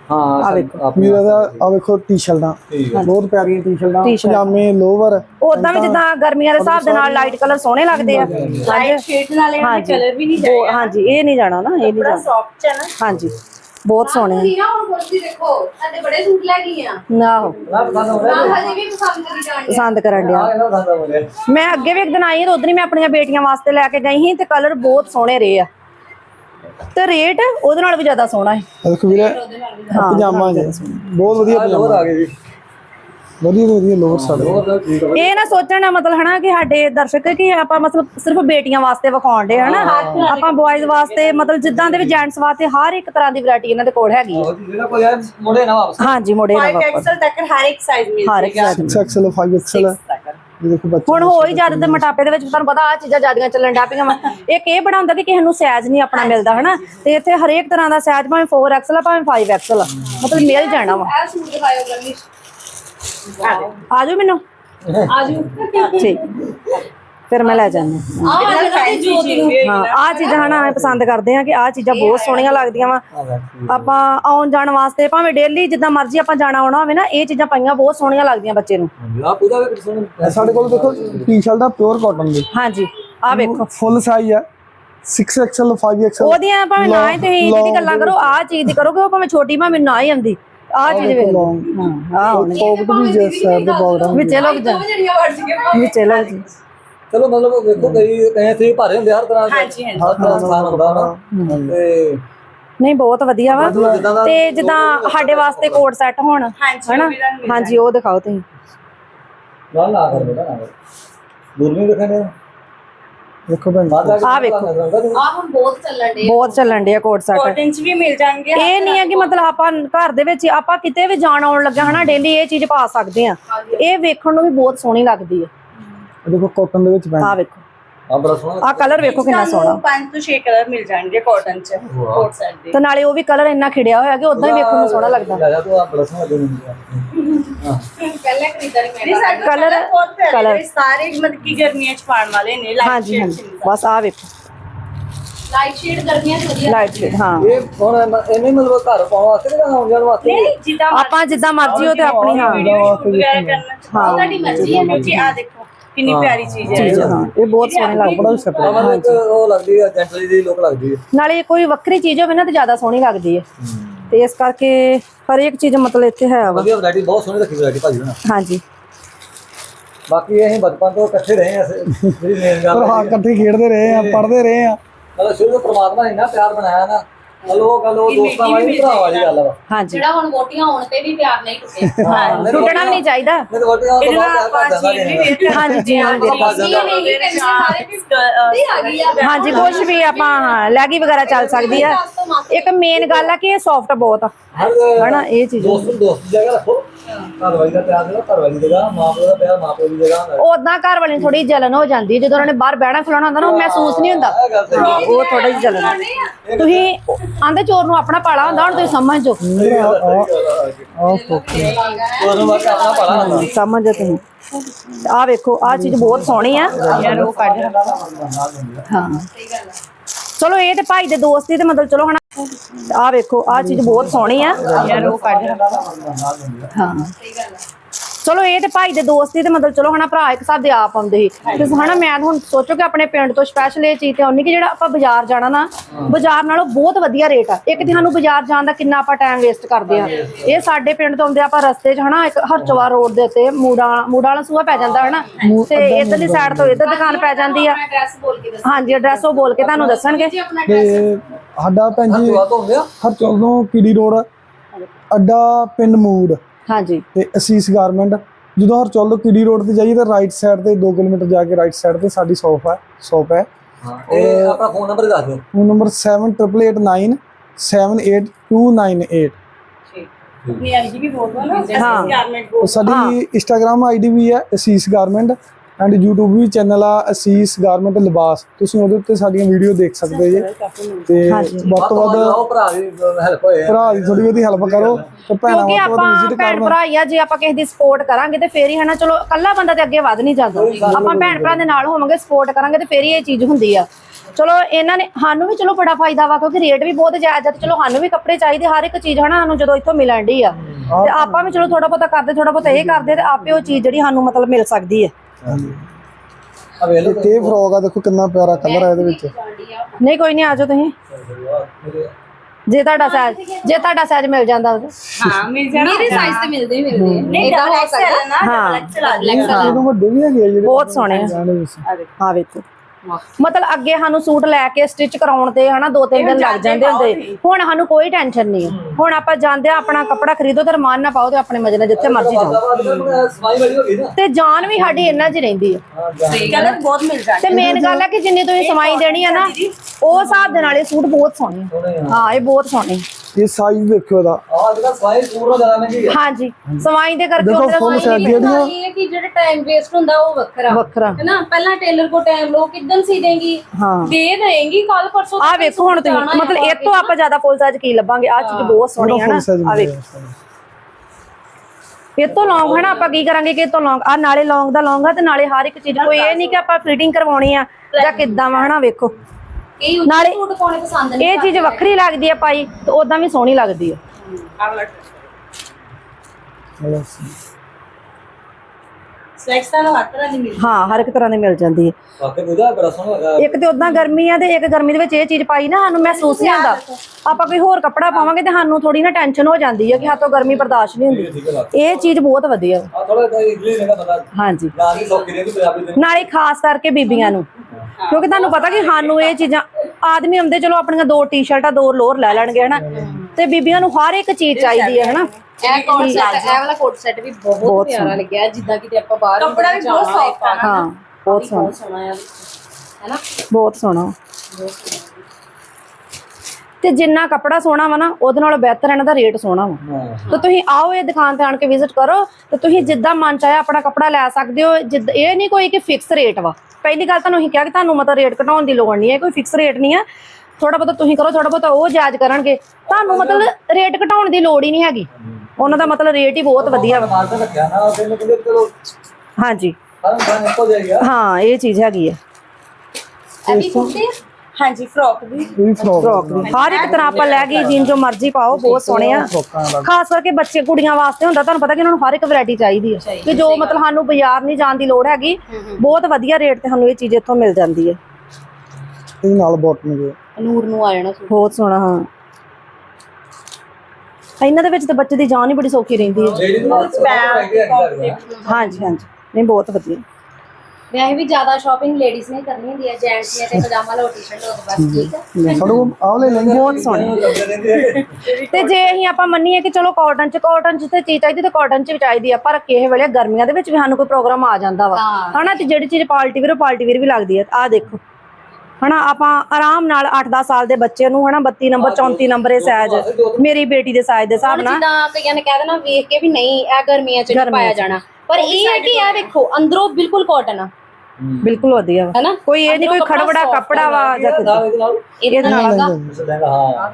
ਹਾਂ ਆ ਵੇਖੋ। ਮੇਰਾ ਦਾ ਆ ਵੇਖੋ ਟੀ-ਸ਼ਰਟਾਂ ਬਹੁਤ ਪਿਆਰੀਆਂ ਟੀ-ਸ਼ਰਟਾਂ ਟੀ-ਸ਼ਰਟ। ਪਜਾਮੇ ਲੋਵਰ ਉਦਾਂ ਵੀ ਜਿੱਦਾਂ ਗਰਮੀਆਂ ਦੇ ਹਿਸਾਬ ਦੇ ਨਾਲ ਲਾਈਟ ਕਲਰ ਸੋਹਣੇ ਲੱਗਦੇ ਆ। ਲਾਈਟ ਸ਼ੇਡ ਨਾਲੇ ਹਾਂਜੀ। ਕਲਰ ਵੀ ਨਹੀਂ ਉਹ- ਹਾਂਜੀ ਇਹ ਨਹੀਂ ਜਾਣਾ ਨਾ ਇਹ ਨਹੀਂ ਜਾਣਾ। ਸੌਫਟ ਹੈ ਨਾ। ਹਾਂਜੀ। ਬਹੁਤ ਸੋਹਣੇ ਆ ਤੁਸੀਂ ਨਾ ਹੁਣ ਕੁਰਸੀ ਦੇਖੋ ਸਾਡੇ ਬੜੇ ਸੂਟ ਲੈ ਗਈ ਆ। ਨਾ ਹੋ ਰਿਹਾ। ਨਾ ਹਜੇ ਵੀ ਪਸੰਦ ਕਰੀ ਜਾਣੀ ਪਸੰਦ ਕਰਨ ਡਿਆ। ਹੋ ਮੈਂ ਅੱਗੇ ਵੀ ਇੱਕ ਦਿਨ ਆਈ ਤਾਂ ਉਧਰ ਹੀ ਮੈਂ ਆਪਣੀਆਂ ਬੇਟੀਆਂ ਵਾਸਤੇ ਲੈ ਕੇ ਗਈ ਸੀ ਤੇ ਕਲਰ ਬਹੁਤ ਸੋਹਣੇ ਰਹੇ ਆ। ਤੇ ਰੇਟ ਉਹਦੇ ਨਾਲ ਵੀ ਜ਼ਿਆਦਾ ਸੋਹਣਾ ਹੈ ਦੇਖੋ ਵੀਰੇ ਪਜਾਮਾ ਜੀ। ਬਹੁਤ ਵਧੀਆ ਹੋਰ ਪਜਾਮਾ। ਆ ਗਏ ਜੀ। ਵਧੀਆ ਤੋਂ ਵਧੀਆ ਲੋਵਰ ਸਾਡੇ ਇਹ ਨਾ ਸੋਚਣਾ ਮਤਲਬ ਹਨਾ ਕਿ ਸਾਡੇ ਦਰਸ਼ਕ ਕਿ ਆਪਾਂ ਮਤਲਬ ਸਿਰਫ ਬੇਟੀਆਂ ਵਾਸਤੇ ਵਿਖਾਉਣ ਦੇ ਹਨਾ। ਆਪਾਂ ਬॉयਜ਼ ਵਾਸਤੇ ਮਤਲਬ ਜਿੱਦਾਂ ਦੇ ਵੀ ਜੈਂਟਸ ਵਾਸਤੇ ਹਰ ਇੱਕ ਤਰ੍ਹਾਂ ਦੀ ਵੈਰਾਈਟੀ ਇਹਨਾਂ ਦੇ ਕੋਲ ਹੈਗੀ ਹੈ ਜਿਹੜਾ ਕੋਈ ਯਾਰ ਮੁੜੇ ਨਾ ਵਾਪਸ ਹਾਂਜੀ ਮੁੰਡੇ ਦਾ ਵਾਪਸ। ਐਕਸਲ ਤੱਕ ਹਰ ਇੱਕ ਸਾਈਜ਼ ਮਿਲ ਹਰ ਇੱਕ size 6XL 5XL ਇਹ ਦੇਖੋ ਬੱਚੇ ਹੁਣ ਹੋ ਹੀ ਜ਼ਿਆਦਾ ਤੇ ਮੋਟਾਪੇ ਦੇ ਵਿੱਚ ਤੁਹਾਨੂੰ ਪਤਾ ਆ ਚੀਜ਼ਾਂ ਜ਼ਿਆਦੀਆਂ ਚੱਲਣ ਡਿਆ ਪਈਆਂ ਵਾ। ਇੱਕ ਇਹ ਬੜਾ ਹੁੰਦਾ ਕਿ ਕਿਸੇ ਨੂੰ ਸਾਈਜ਼ ਨਹੀਂ ਆਪਣਾ ਮਿਲਦਾ ਹਨਾ। ਤੇ ਇੱਥੇ ਹਰੇਕ ਤਰ੍ਹਾਂ ਦਾ ਸਾਈਜ਼ ਭਾਵੇਂ 4XL ਆ ਭਾਵੇਂ 5XL ਆ ਮਤਲਬ ਮਿਲ ਜਾਣਾ ਵਾ। ਇਹ ਸੂਟ ਦਿਖਾਇਓ ਗਰਮੀ ਆ ਜਾਓ ਮੈਨੂੰ। ਠੀਕ। ਫਿਰ ਮੈਂ ਲੈ ਜਾਂਦੀ ਹਾਂ। ਹਾਂ ਆ ਚੀਜ਼ਾਂ ਹਨਾ ਅਸੀਂ ਪਸੰਦ ਕਰਦੇ ਆ ਕਿ ਆ ਚੀਜ਼ਾਂ ਬਹੁਤ ਸੋਹਣੀਆਂ ਲੱਗਦੀਆਂ ਵਾ। ਆਪਾਂ ਆਉਣ ਜਾਣ ਵਾਸਤੇ ਭਾਵੇਂ ਡੇਲੀ ਜਿੱਦਾਂ ਮਰਜ਼ੀ ਆਪਾਂ ਜਾਣਾ ਆਉਣਾ ਹੋਵੇ ਨਾ ਇਹ ਚੀਜ਼ਾਂ ਪਾਈਆਂ ਬਹੁਤ ਸੋਹਣੀਆਂ ਲੱਗਦੀਆਂ ਬੱਚੇ ਨੂੰ। ਆ ਪੂਰਾ ਵੀ ਸਾਡੇ ਕੋਲ ਦੇਖੋ ਟੀ-ਸ਼ਰਟ ਆ ਪਿਓਰ ਕਾਟਨ ਦੀ। ਹਾਂਜੀ ਆ ਵੇਖੋ। ਫੁੱਲ ਸਾਈਜ਼ ਆ। 6XL 5XL ਉਹਦੀਆਂ ਭਾਵੇਂ ਨਾ ਹੀ ਤੁਸੀਂ ਇਹਦੀ ਗੱਲਾਂ ਕਰੋ ਆ ਚੀਜ਼ ਦੀ ਕਰੋਗੇ ਉਹ ਭਾਵੇਂ ਛੋਟੀ ਭਾਵੇਂ ਨਾ ਹੀ ਆਉਂਦੀ। ਆ ਚੀਜ਼ ਵੇਖ ਲਓ। ਹਾਂ ਆ ਹੁਣ ਪੌਕਟ ਵੀ ਜਿਸ ਸਾਈਡ ਦੇ ਬਾਰਡਰ ਵਿੱਚੇ ਲੋਕ ਜਾ। ਵਿੱਚੇ ਲੋਕ ਜੀ। ਚਲੋ ਮਤਲਬ ਵੇਖੋ ਕਈ ਕਈ ਤੇ ਭਾਰੇ ਹੁੰਦੇ ਹਰ ਤਰ੍ਹਾਂ ਦੇ। ਹਾਂਜੀ ਹਾਂਜੀ। ਹਰ ਤਰ੍ਹਾਂ ਦਾ ਸਮਾਨ ਹੁੰਦਾ ਨਾ ਤੇ ਨਹੀਂ ਬਹੁਤ ਵਧੀਆ ਵਾ। ਤੇ ਜਿੱਦਾਂ ਸਾਡੇ ਵਾਸਤੇ ਕੋਟ ਸੈੱਟ ਹੋਣ ਹਨਾ? ਹਾਂਜੀ ਉਹ ਦਿਖਾਓ ਤੁਸੀਂ। ਨਾਲ ਨਾ ਕਰ ਬੇਟਾ ਨਾ ਦੂਰ ਨਹੀਂ ਦੇਖਣੇ ਦੇਖੋ ਭੈਣ ਆਹ ਵੇਖੋ। ਆ ਹੁਣ ਬਹੁਤ ਚੱਲਣ ਦੇ ਬਹੁਤ ਚੱਲਣ ਡਿਆ ਕੋਟ ਸੈੱਟ। ਕਾਟਨ ਚ ਵੀ ਮਿਲ ਜਾਣਗੇ ਇਹ ਨਹੀਂ ਹੈ ਕਿ ਮਤਲਬ ਆਪਾਂ ਘਰ ਦੇ ਵਿੱਚ ਆਪਾਂ ਕਿਤੇ ਵੀ ਜਾਣ ਆਉਣ ਲੱਗਾ ਹਨਾ ਡੇਲੀ ਇਹ ਚੀਜ਼ ਪਾ ਸਕਦੇ ਆ ਇਹ ਵੇਖਣ ਨੂੰ ਵੀ ਬਹੁਤ ਸੋਹਣੀ ਲੱਗਦੀ ਹੈ। ਦੇਖੋ ਕਾਟਨ ਦੇ ਵਿੱਚ ਪੈਂਟ ਆ ਵੇਖੋ। ਆ ਬੜਾ ਸੋਹਣਾ ਆ ਕਲਰ ਵੇਖੋ ਕਿੰਨਾ ਸੋਹਣਾ। ਪੰਜ ਤੋਂ 6 ਕਲਰ ਮਿਲ ਜਾਣਗੇ ਕਾਟਨ ਚ ਕੋਟ ਸੈਟ ਦੇ। ਤੇ ਨਾਲੇ ਉਹ ਵੀ ਕਲਰ ਇੰਨਾ ਖਿੜਿਆ ਹੋਇਆ ਕਿ ਉਦਾਂ ਹੀ ਵੇਖਣ ਨੂੰ ਸੋਹਣਾ ਲੱਗਦਾ। ਲੈ ਜਾ ਤੂੰ ਆ ਬੜਾ ਸੋਹਣਾ ਦੇ ਹਾਂ। ਪਹਿਲੇ ਖਰੀਦਣ ਸਾਡੇ Colour- ਕਲਰ। ਨੇ ਸਾਰੇ ਮਤਲਬ ਕਿ ਗਰਮੀਆਂ ਚ ਪਾਉਣ ਵਾਲੇ ਨੇ ਲਾਈਟ ਹਾਂਜੀ ਹਾਂਜੀ। ਬਸ ਆ ਵੇਖੋ। ਲਾਈਟ ਸ਼ੇਡ ਗਰਮੀਆਂ ਚ ਵਧੀਆ ਲਾਈਟ ਸ਼ੇਡ ਹਾਂ। ਇਹ ਹੁਣ ਇਹਨੇ ਮਤਲਬ ਘਰ ਪਾਉਣ ਵਾਸਤੇ ਕਿ ਆਉਣ ਜਾਣ ਵਾਸਤੇ? ਨਹੀਂ ਜਿੱਦਾਂ ਆਪਾਂ ਜਿੱਦਾਂ ਮਰਜ਼ੀ ਹੋ ਤੇ ਆਪਣੀ ਹਾਂ। ਵੀਡੀਓ ਵਗੈਰਾ ਕਰਨਾ ਚਾਹੋ ਤੁਹਾਡੀ ਮਰਜ਼ੀ ਹੈ ਕਿ ਆ ਦੇਖੋ। ਕਿੰਨੀ ਪਿਆਰੀ ਚੀਜ਼ ਹੈ। ਚੀਜ਼ ਹਾਂ। ਇਹ ਬਹੁਤ ਸੋਹਣੀ ਲੱਗਦੀ ਬੜਾ ਆ ਮਤਲਬ ਇੱਕ ਉਹ ਲੱਗਦੀ ਹੈ ਜੈਂਟਲੀ ਦੀ ਲੋਕ ਲੱਗਦੀ ਹੈ। ਨਾਲੇ ਕੋਈ ਵੱਖਰੀ ਚੀਜ਼ ਹੋਵੇ ਨਾ ਤੇ ਜ਼ਿਆਦਾ ਸੋਹਣੀ ਲੱਗਦੀ ਹੈ। ਤੇ ਇਸ ਕਰਕੇ ਹਰੇਕ ਚੀਜ਼ ਮਤਲਬ ਇੱਥੇ ਹੈ ਵਾ। ਵਧੀਆ ਵੈਰਾਈਟੀ ਬਹੁਤ ਸੋਹਣੀ ਰੱਖੀ ਵੈਰਾਈਟੀ ਭਾਜੀ ਹਾਂਜੀ। ਬਾਕੀ ਅਸੀਂ ਬਚਪਨ ਤੋਂ ਇਕੱਠੇ ਰਹੇ ਹਾਂ ਅਸੀਂ ਜਿਹੜੀ ਮੇਨ ਗੱਲ ਪਰ ਹੈ ਹਾਂ ਇਕੱਠੇ ਖੇਡਦੇ ਰਹੇ ਆ ਪੜ੍ਹਦੇ ਰਹੇ ਆ ਮਤਲਬ ਸ਼ੁਰੂ ਤੋਂ ਪ੍ਰਮਾਤਮਾ ਨੇ ਇੰਨਾ ਪਿਆਰ ਬਣਾਇਆ ਨਾ ਮਤਲਬ ਉਹ ਗੱਲ ਉਹ ਦੋਸਤਾਂ ਵਾਲੀ ਭਰਾ ਵਾਲੀ ਗੱਲ ਵਾ। ਹਾਂਜੀ। ਜਿਹੜਾ ਹੁਣ ਵੋਟੀਆਂ ਹੋਣ ਤੇ ਵੀ ਪਿਆਰ ਨਹੀਂ ਟੁੱਟੇ। ਹਾਂ ਟੁੱਟਣਾ ਵੀ ਨਹੀਂ ਚਾਹੀਦਾ। ਨਹੀਂ ਤਾਂ ਵੋਟੀਆਂ ਤੋਂ ਬਾਅਦ ਪਿਆਰ ਕਰ ਜਾਂਦਾ ਕਿ ਹਾਂਜੀ ਜੀ ਹਾਂ। ਵੀਰ ਹਾਂਜੀ ਕੁਝ ਵੀ ਆਪਾਂ ਹਾਂ, ਲੈਗੀ ਵਗੈਰਾ ਚੱਲ ਸਕਦੀ ਆ। ਇੱਕ ਮੇਨ ਗੱਲ ਆ ਕਿ ਇਹ ਸੌਫਟ ਬਹੁਤ ਆ। ਹਨਾ ਇਹ ਚੀਜ਼। ਦੋਸਤ ਨੂੰ ਦੋਸਤ ਦੀ ਜਗ੍ਹਾ ਰੱਖੋ। ਘਰ ਵਾਲੀ ਦਾ ਪਿਆਰ ਦੇਣਾ ਘਰ ਵਾਲੀ ਦੀ ਜਗ੍ਹਾ ਮਾਂ ਪਿਓ ਦਾ ਪਿਆਰ ਮਾਂ ਪਿਓ ਦੀ ਜਗ੍ਹਾ ਹੁੰਦਾ। ਉਦਾਂ ਘਰ ਵਾਲੇ ਨੂੰ ਥੋੜੀ ਜਲਨ ਹੋ ਜਾਂਦੀ ਹੈ। ਜਦੋਂ ਉਹਨਾਂ ਨੇ ਬਾਹਰ ਬਹਿਣਾ ਖਲੋਣਾ ਹੁੰਦਾ ਨਾ ਉਹ ਮਹਿਸੂਸ ਨਹੀਂ ਹੁੰਦਾ। ਇਹ ਗੱਲ ਸਹੀ ਹਾਂ, ਉਹ ਥੋੜਾ ਜਿਹਾ ਜਲਨ। ਤੁਸੀਂ ਆਂਦੇ ਚੋਰ ਨੂੰ ਆਪਣਾ ਪਾਲਾ ਹੁੰਦਾ ਹੁਣ ਤੁਸੀਂ ਸਮਝੋ ਤੁਸੀਂ। ਆ ਵੇਖੋ ਆ ਚੀਜ਼ ਬਹੁਤ ਸੋਹਣੀ ਆ। ਯਾਰ ਉਹ ਕੱਢ। ਹਾਂ। ਚਲੋ ਇਹ ਤੇ ਭਾਈ ਦੇ ਦੋਸਤ ਤੇ ਮਤਲਬ ਚਲੋ ਆ ਵੇਖੋ ਆ ਚੀਜ਼ ਬਹੁਤ ਸੋਹਣੀ ਆ। ਯਾਰ ਉਹ ਕੱਢ। ਹਾਂ। ਚਲੋ ਇਹ ਤੇ ਭਾਈ ਦੇ ਦੋਸਤ ਦੀ ਤੇ ਮਤਲਬ ਚਲੋ ਹਨਾ ਭਰਾ ਇੱਕ ਹਿਸਾਬ ਦੇ ਆਪ ਆਉਂਦੇ ਸੀ। ਤੇ ਹਨਾ ਮੈਂ ਹੁਣ ਸੋਚੋ ਕਿ ਆਪਣੇ ਪਿੰਡ ਤੋਂ ਸਪੈਸ਼ਲ ਇਹ ਚੀਜ਼ ਤੇ ਆਉਣੀ ਕਿ ਜਿਹੜਾ ਆਪਾਂ ਬਾਜ਼ਾਰ ਜਾਣਾ ਨਾ ਬਾਜ਼ਾਰ ਨਾਲੋਂ ਬਹੁਤ ਵਧੀਆ ਰੇਟ ਆ। ਇੱਕ ਤੇ ਸਾਨੂੰ ਬਾਜ਼ਾਰ ਜਾਣ ਦਾ ਕਿੰਨਾ ਆਪਾਂ ਟਾਈਮ ਵੇਸਟ ਕਰਦੇ ਆ। ਇਹ ਸਾਡੇ ਪਿੰਡ ਤੋਂ ਆਉਂਦੇ ਆਪਾਂ ਰਸਤੇ 'ਚ ਹਨਾ ਇੱਕ ਹਰਚਵਾ ਰੋਡ ਦੇ ਉੱਤੇ ਮੂੜਾ ਮੂੜਾ ਵਾਲਾ ਸੂਆ ਪੈ ਜਾਂਦਾ ਹਨਾ। ਤੇ ਇਧਰਲੀ ਸਾਈਡ ਤੋਂ ਇਧਰ ਦੁਕਾਨ ਪੈ ਜਾਂਦੀ ਆ। ਹਾਂਜੀ ਐਡਰੈਸ ਉਹ ਬੋਲ ਕੇ ਤੁਹਾਨੂੰ ਦੱਸਣਗੇ। ਸਾਡਾ ਭੈਣ ਜੀ ਦੁਆ ਤੋਂ ਕੀੜੀ ਰੋਡ ਅੱਡਾ ਪਿੰਡ ਮੂੜ। ਹਾਂਜੀ। ਤੇ ਅਸੀਸ ਗਾਰਮੈਂਟ ਜਦੋਂ ਹਰ ਚੌਦੋਂ ਕੀੜੀ ਰੋਡ ਤੇ ਜਾਈਏ ਤਾਂ ਰਾਈਟ ਸਾਈਡ ਤੇ 2 ਕਿਲੋਮੀਟਰ ਜਾ ਕੇ ਰਾਈਟ ਸਾਈਡ ਤੇ ਸਾਡੀ ਸ਼ਾਪ ਹੈ ਸ਼ਾਪ ਹੈ। ਹਾਂ ਇਹ ਆਪਣਾ ਫੋਨ ਨੰਬਰ ਦੱਸ ਦਿਓ। ਫੋਨ ਨੰਬਰ 7889 78298 ਨਹੀਂ ਆਈ ਵੀ ਬੋਲ ਦੋ ਨਾ। ਗਾਰਮੈਂਟ ਤੇ ਸਾਡੀ ਇੰਸਟਾਗ੍ਰam ਆਈਡੀ ਵੀ ਹੈ ਅਸੀਸ ਗਾਰਮੈਂਟ ਐਂਡ YouTube ਵੀ ਚੈਨਲ ਆ ਅਸੀਸ ਗਾਰਮੈਂਟ ਲਿਬਾਸ ਤੁਸੀਂ ਉਹਦੇ ਉੱਤੇ ਸਾਡੀਆਂ ਵੀਡੀਓ ਦੇਖ ਸਕਦੇ ਜੇ। ਤੇ। ਵੱਧ ਤੋਂ ਵੱਧ ਭਰਾ ਦੀ ਹੈਲਪ ਹੋਏ ਆ। ਭਰਾ ਦੀ ਥੋੜੀ ਬਹੁਤੀ ਹੈਲਪ ਕਰੋ। ਤੇ ਭੈਣਾਂ ਕਿਉਂਕਿ ਵੱਧ ਆਪਾਂ ਵਿਜ਼ਿਟ ਭੈਣ ਕਰਨ। ਭਰਾ ਹੀ ਆ ਜੇ ਆਪਾਂ ਕਿਸੇ ਦੀ ਸਪੋਰਟ ਕਰਾਂਗੇ ਤੇ ਫੇਰ ਹੀ ਹਨਾ ਚਲੋ ਇਕੱਲਾ ਬੰਦਾ ਤੇ ਅੱਗੇ ਵਧ ਨਹੀਂ ਜਾਂਦਾ। ਆਪਾਂ ਭੈਣ ਭਰਾ ਦੇ ਨਾਲ ਹੋਵਾਂਗੇ ਸਪੋਰਟ ਕਰਾਂਗੇ ਤੇ ਫੇਰ ਹੀ ਇਹ ਚੀਜ਼ ਹੁੰਦੀ ਆ। ਚਲੋ ਇਹਨਾਂ ਨੇ ਸਾਨੂੰ ਵੀ ਚਲੋ ਬੜਾ ਫਾਇਦਾ ਵਾ ਕਿਉਂਕਿ ਰੇਟ ਵੀ ਬਹੁਤ ਜਾਇਜ਼ ਆ ਤੇ ਚਲੋ ਸਾਨੂੰ ਵੀ ਕੱਪੜੇ ਚਾਹੀਦੇ ਹਰ ਇੱਕ ਚੀਜ਼ ਹਨਾ ਸਾਨੂੰ ਜਦੋਂ ਇੱਥੋਂ ਮਿਲਣ ਡਈ ਆ। ਤੇ ਆਪਾਂ ਵੀ ਚਲੋ ਥੋੜਾ ਬਹੁਤਾ ਕਰਦੇ ਥੋੜਾ ਬਹੁਤਾ ਇਹ ਕਰਦੇ ਤੇ ਆਪੇ ਉਹ ਚੀਜ਼ ਜਿਹੜੀ ਸਾਨੂੰ ਮਤਲਬ ਮਿਲ ਸਕਦੀ ਹੈ ਆ ਵੇਖ ਲਓ ਤੇ ਫਰੋਕ ਆ ਦੇਖੋ ਕਿੰਨਾ ਪਿਆਰਾ ਕਲਰ ਹੈ ਇਹਦੇ ਵਿੱਚ। ਨਹੀਂ ਕੋਈ ਨਹੀਂ ਆਜੋ ਤੁਸੀਂ। ਜੇ ਤੁਹਾਡਾ ਸਾਈਜ਼ ਜੇ ਤੁਹਾਡਾ ਸਾਈਜ਼ ਮਿਲ ਜਾਂਦਾ ਉਹਦੇ ਹਾਂ ਮਿਲ ਜਾਣਾ। ਮੇਰੇ ਸਾਈਜ਼ ਤੇ ਮਿਲਦੇ ਹੀ ਮਿਲਦੇ ਆ। ਨਹੀਂ ਡਬਲ ਐਕਸਲ ਹੈ ਨਾ। ਡਬਲ ਐਕਸਲ ਆ। ਜਾਏਗਾ ਇਹਨੂੰ ਵੱਡੇ ਵੀ ਹੈਗੇ ਆ ਜਿਹੜੇ ਬਹੁਤ ਸੋਹਣੇ ਆ। ਆ ਵੇਖੋ। ਮਤਲਬ ਅੱਗੇ ਸਾਨੂੰ ਸੂਟ ਲੈ ਕੇ ਸਟਿਚ ਕਰਾਉਣ ਤੇ ਹਨਾ ਦੋ ਤਿੰਨ ਦਿਨ ਲੱਗ ਜਾਂਦੇ ਹੁੰਦੇ। ਹੁਣ ਸਾਨੂੰ ਕੋਈ ਟੈਨਸ਼ਨ ਨਹੀਂ। ਹੁਣ ਆਪਾਂ ਜਾਂਦੇ ਆ ਆਪਣਾ ਕੱਪੜਾ ਖਰੀਦੋ ਤੇ ਰਮਾਨ ਨਾ ਪਾਓ ਤੇ ਆਪਣੇ ਮਜੇ ਜਿੱਥੇ ਮਰਜ਼ੀ ਜਾਓ। ਤੇ ਜਾਨ ਵੀ ਸਾਡੀ ਇੰਨਾ ਜੀ ਰਹਿੰਦੀ ਹੈ ਸਹੀ ਗੱਲ ਬਹੁਤ ਮਿਲ ਜਾਂਦੀ ਤੇ ਮੇਨ ਗੱਲ ਹੈ ਕਿ ਜਿੰਨੀ ਤੁਸੀਂ ਸਮਾਈ ਦੇਣੀ ਹੈ ਨਾ ਉਹ ਹਿਸਾਬ ਦੇ ਨਾਲ ਸੂਟ ਬਹੁਤ ਸੋਹਣੇ ਹਾਂ ਇਹ ਬਹੁਤ ਸੋਹਣੇ ਇਹ ਸਾਈਜ਼ ਦੇਖਿਓ ਦਾ ਆ ਜਿਹੜਾ ਸਾਈਜ਼ ਪੂਰਾ ਜ਼ਿਆਦਾ ਮਹਿੰਗੀ ਹੈ ਹਾਂਜੀ ਸਵਾਈ ਦੇ ਕਰਕੇ ਉਹਦਾ ਸਾਈਜ਼ ਇਹ ਕਿ ਜਿਹੜਾ ਟਾਈਮ ਵੇਸਟ ਹੁੰਦਾ ਉਹ ਵੱਖਰਾ। ਵੱਖਰਾ। ਹੈ ਨਾ ਪਹਿਲਾਂ ਟੇਲਰ ਕੋ ਟਾਈਮ ਲੋ ਕਿੱਦਾਂ ਉਦੋਂ ਸੀ ਦੇਂਗੀ ਦੇ ਦੇਂਗੀ ਕੱਲ ਪਰਸੋਂ ਆ ਤੱਕ ਹੁਣ ਤੁਸੀਂ ਮਤਲਬ ਇਹ ਤੋਂ ਆਪਾਂ ਜ਼ਿਆਦਾ ਫੁੱਲ ਸਾਈਜ਼ ਕੀ ਲੱਭਾਂਗੇ? ਆ ਚੀਜ਼ ਬਹੁਤ ਸੋਹਣੀ ਹੈ ਨਾ। ਆ। ਵੇਖੋ। ਇਹ ਤੋਂ ਲੌਂਗ ਹੈ ਨਾ ਆਪਾਂ ਕੀ ਕਰਾਂਗੇ ਕਿ ਇਹ ਤੋਂ ਲੌਂਗ ਆ ਨਾਲੇ ਲੌਂਗ ਦਾ ਲੌਂਗ ਆ ਤੇ ਨਾਲੇ ਹਰ ਇੱਕ ਚੀਜ਼ ਕੋਈ ਇਹ ਨਹੀਂ ਕਿ ਆਪਾਂ ਫਿਟਿੰਗ ਕਰਵਾਉਣੀ ਆ ਜਾਂ ਕਿਦਾਂ ਵਾ ਹੈ ਨਾ ਵੇਖੋ ਨਾਲੇ- ਸੂਟ ਪਾਉਣੇ ਪਸੰਦ ਨਹੀਂ ਇਹ ਚੀਜ਼ ਵੱਖਰੀ ਲੱਗਦੀ ਆ ਪਾਈ ਤੇ ਉਦਾਂ ਵੀ ਸੋਹਣੀ ਲੱਗਦੀ ਆ। ਅਗਲਾ ਸੈਕਸ ਤਾਂ ਹਰ ਤਰ੍ਹਾਂ ਦੀ ਮਿਲਦੀ। ਹਾਂ ਹਰ ਇੱਕ ਤਰ੍ਹਾਂ ਦੀ ਮਿਲ ਜਾਂਦੀ ਹੈ। ਬਾਕੀ ਪੂਜਾ ਬੜਾ ਸੋਹਣਾ ਲੱਗਾ ਇੱਕ ਤੇ ਉਦਾਂ ਗਰਮੀ ਆ ਤੇ ਇੱਕ ਗਰਮੀ ਦੇ ਵਿੱਚ ਇਹ ਚੀਜ਼ ਪਾਈ ਨਾ ਸਾਨੂੰ ਮਹਿਸੂਸ ਨਹੀਂ ਹੁੰਦਾ। ਆਪਾਂ ਕੋਈ ਹੋਰ ਕੱਪੜਾ ਪਾਵਾਂਗੇ ਤੇ ਸਾਨੂੰ ਥੋੜੀ ਨਾ ਟੈਨਸ਼ਨ ਹੋ ਜਾਂਦੀ ਹੈ ਕਿ ਹੱਥੋਂ ਗਰਮੀ ਬਰਦਾਸ਼ਤ ਨਹੀਂ ਹੁੰਦੀ। ਇਹ ਚੀਜ਼ ਬਹੁਤ ਵਧੀਆ। ਆ ਥੋੜਾ ਜਿਹਾ ਇੰਗਲਿਸ਼ ਹੈਗਾ ਪਤਾ ਹਾਂਜੀ। ਨਾ ਦੀ ਸੌਖੀ ਨਹੀਂ ਪੰਜਾਬੀ ਦੇ ਨਾਲੇ ਖਾਸ ਕਰਕੇ ਬੀਬੀਆਂ ਨੂੰ। ਕਿਉਂਕਿ ਤੁਹਾਨੂੰ ਪਤਾ ਕਿ ਸਾਨੂੰ ਇਹ ਚੀਜ਼ਾਂ ਆਦਮੀ ਹੁੰਦੇ ਚਲੋ ਆਪਣੀਆਂ ਦੋ ਟੀ-ਸ਼ਰਟਾਂ ਦੋ ਲੋਅਰ ਲੈ ਲੈਣਗੇ ਹਨਾ? ਤੇ ਬੀਬੀਆਂ ਨੂੰ ਹਰ ਇੱਕ ਚੀਜ਼ ਚਾਹੀਦੀ ਹੈ ਹਨਾ? ਇਹ ਕੋਟ ਸੈਟ ਇਹ ਵਾਲਾ ਕੋਟ ਸੈਟ ਵੀ ਬਹੁਤ ਬਹੁਤ ਪਿਆਰਾ ਲੱਗਿਆ ਜਿੱਦਾਂ ਕਿਤੇ ਆਪਾਂ ਬਾਹਰ ਕੱਪੜਾ ਵੀ ਬਹੁਤ soft ਆ। ਹਾਂ ਬਹੁਤ ਸੋਹਣਾ ਬਹੁਤ ਸੋਹਣਾ। ਆ ਹੈਨਾ ਬਹੁਤ ਸੋਹਣਾ। ਤੇ ਜਿੰਨਾ ਕੱਪੜਾ ਸੋਹਣਾ ਵਾ ਨਾ ਉਹਦੇ ਨਾਲੋਂ ਬਿਹਤਰ ਇਹਨਾਂ ਦਾ ਰੇਟ ਸੋਹਣਾ ਵਾ। ਹਾਂ। ਤੇ ਤੁਸੀਂ ਆਓ ਇਹ ਦੁਕਾਨ ਤੇ ਆਣ ਕੇ ਵਿਜ਼ਿਟ ਕਰੋ ਤੇ ਤੁਸੀਂ ਜਿੱਦਾਂ ਮਨ ਚਾਹਿਆ ਆਪਣਾ ਕੱਪੜਾ ਲੈ ਸਕਦੇ ਹੋ ਜਿੱਦ ਇਹ ਨਹੀਂ ਕੋਈ ਕਿ ਫਿਕਸ ਰੇਟ ਵਾ। ਪਹਿਲੀ ਗੱਲ ਤੁਹਾਨੂੰ ਅਸੀਂ ਕਿਹਾ ਕਿ ਤੁਹਾਨੂੰ ਮਤਲਬ ਰੇਟ ਘਟਾਉਣ ਦੀ ਲੋੜ ਨਹੀਂ ਹੈ ਕੋਈ ਫਿਕਸ ਰੇਟ ਨਹੀਂ ਹੈ ਥੋੜਾ ਬਹੁਤਾ ਤੁਸੀਂ ਕਰੋ ਥੋੜਾ ਬਹੁਤਾ ਉਹ ਜਾਇਜ਼ ਕਰਨਗੇ। ਤੁਹਾਨੂੰ ਮਤਲਬ ਰੇਟ ਘਟਾਉਣ ਦੀ ਲੋੜ ਹੀ ਨਹੀਂ ਹੈਗੀ। ਉਹਨਾਂ ਦਾ ਮਤਲਬ ਰੇਟ ਹੀ ਬਹੁਤ ਵਧੀਆ ਵਾ। ਰੱਖਿਆ ਨਾ ਕਹਿੰਦੇ ਚਲੋ। ਹਾਂਜੀ। ਹਾਂ ਇਹ ਚੀਜ਼ ਹੈਗੀ ਕੁੜਤੇ ਆ? ਹਾਂਜੀ ਫਰੋਕ ਵੀ। ਫਰੋਕ ਵੀ ਹਰ ਇੱਕ ਤਰ੍ਹਾਂ ਆਪਾਂ ਲੈ ਗਏ ਜੀਨ ਜੋ ਮਰਜ਼ੀ ਪਾਓ ਬਹੁਤ ਸੋਹਣੇ ਆ। ਖਾਸ ਕਰਕੇ ਬੱਚੇ ਕੁੜੀਆਂ ਵਾਸਤੇ ਹੁੰਦਾ ਤੁਹਾਨੂੰ ਪਤਾ ਕਿ ਉਹਨਾਂ ਨੂੰ ਹਰ ਇੱਕ ਵੈਰਾਈਟੀ ਚਾਹੀਦੀ ਹੈ ਕਿ ਜੋ ਮਤਲਬ ਸਾਨੂੰ ਬਾਜ਼ਾਰ ਨਹੀਂ ਜਾਣ ਦੀ ਲੋੜ ਹੈਗੀ ਬਹੁਤ ਵਧੀਆ ਰੇਟ ਤੇ ਸਾਨੂੰ ਇਹ ਚੀਜ਼ ਇੱਥੋਂ ਮਿਲ ਜਾਂਦੀ ਹੈ ਇਹ ਨਾਲ ਬੋਟਮ ਦੇ ਨੂਰ ਨੂੰ ਆ ਜਾਣਾ ਬਹੁਤ ਸੋਹਣਾ ਹਾਂ। ਇਹਨਾਂ ਦੇ ਵਿੱਚ ਤਾਂ ਬੱਚੇ ਦੀ ਜਾਨ ਹੀ ਬੜੀ ਸੌਖੀ ਰਹਿੰਦੀ ਹੈ ਹਾਂਜੀ ਹਾਂਜੀ। ਨਹੀਂ ਬਹੁਤ ਵਧੀਆ। ਵੈਸੇ ਵੀ ਜ਼ਿਆਦਾ ਸ਼ਾਪਿੰਗ ਲੇਡੀਜ਼ ਨੇ ਕਰਨੀ ਹੁੰਦੀ ਹੈ ਜੈਂਟਸ ਨੇ ਤੇ ਪਜਾਮਾ ਲੋ ਟੀ-ਸ਼ਰਟ ਲੋ ਬਸ ਠੀਕ ਹੈ? ਸਾਡੇ ਕੋਲ ਆਹ ਲੈ ਲੈਂਗੇ ਬਹੁਤ ਸੋਹਣੇ ਤੇ। ਜੇ ਅਸੀਂ ਆਪਾਂ ਮੰਨੀਏ ਕਿ ਚਲੋ ਕਾਟਨ ਚ ਕਾਟਨ ਚ ਤੇ ਚੀਜ਼ ਚਾਹੀਦੀ ਤੇ ਕਾਟਨ ਚ ਵੀ ਚਾਹੀਦੀ ਆ ਪਰ ਕਿਸੇ ਵੇਲੇ ਗਰਮੀਆਂ ਦੇ ਵਿੱਚ ਵੀ ਸਾਨੂੰ ਕੋਈ ਪ੍ਰੋਗਰਾਮ ਆ ਜਾਂਦਾ ਵਾ। ਹਨਾ ਤੇ ਜਿਹੜੀ ਚੀਜ਼ ਪਾਰਟੀ ਵੀਰ ਪਾਰਟੀ ਵੀਰ ਵੀ ਲੱਗਦੀ ਹੈ। ਆਹ ਦੇਖੋ। ਹਨਾ ਆਪਾਂ ਆਰਾਮ ਨਾਲ 8-10 ਸਾਲ ਦੇ ਬੱਚੇ ਨੂੰ ਹਨਾ 32 ਨੰਬਰ 34 ਨੰਬਰ ਇਹ ਸਾਈਜ਼ ਮੇਰੀ ਬੇਟੀ ਦੇ ਸਾਈਜ਼ ਦੇ ਹਿਸਾਬ ਨਾਲ। ਜਿੱਦਾਂ ਕਈਆਂ ਨੇ ਕਹਿ ਦੇਣਾ ਵੇਖ ਕੇ ਵੀ ਨਹੀਂ ਇਹ ਗਰਮੀਆਂ ਚ ਨਹੀਂ ਪਾਇਆ ਜਾਣਾ। ਪਰ ਇਹ ਹੈ ਕਿ ਇਹ ਵੇਖੋ ਅੰਦਰੋਂ ਬਿਲਕੁਲ ਕਾਟਨ ਆ। ਬਿਲਕੁਲ ਵਧੀਆ। ਹੈਨਾ? ਕੋਈ ਇਹ ਨਹੀਂ ਕੋਈ ਖੜਵੜਾ ਕੱਪੜਾ ਵਾ ਜਾਂ। ਇਹਦੇ ਨਾਲ ਹਾਂ।